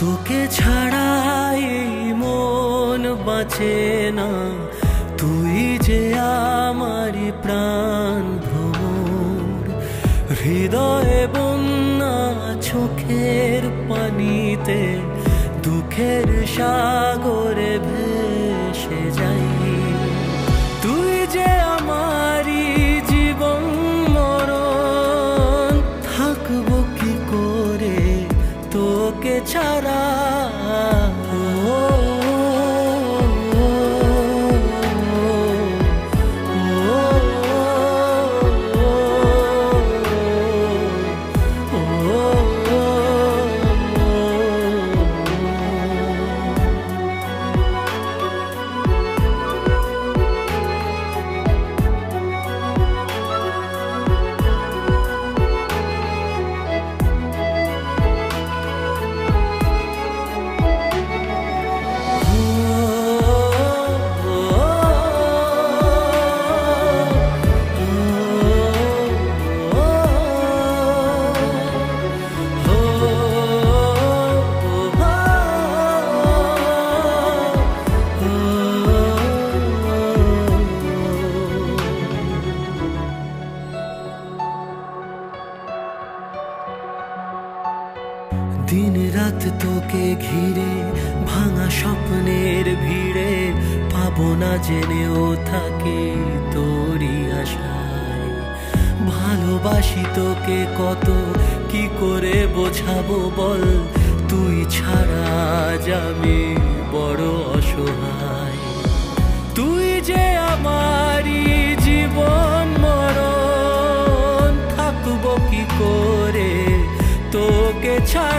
তোকে ছাড়াই মন বাঁচে না। তুই যে আমারি প্রাণ ভ্রমর হৃদয়ে বন্যা চোখের পানিতে, দুঃখের সাগরে ভেসে ছাড়া দিন রাত তোকে ঘিরে, ভাঙা স্বপ্নের ভিড়ে পাবো না জেনেও থাকে তোরই আশায়। ভালোবাসি তোকে কত, কি করে বোঝাবো বল? তুই ছাড়া যাবে বড় অসহায়। তুই যে আমারই জীবন মরণ, থাকব কি করে তোকে ছাড়া?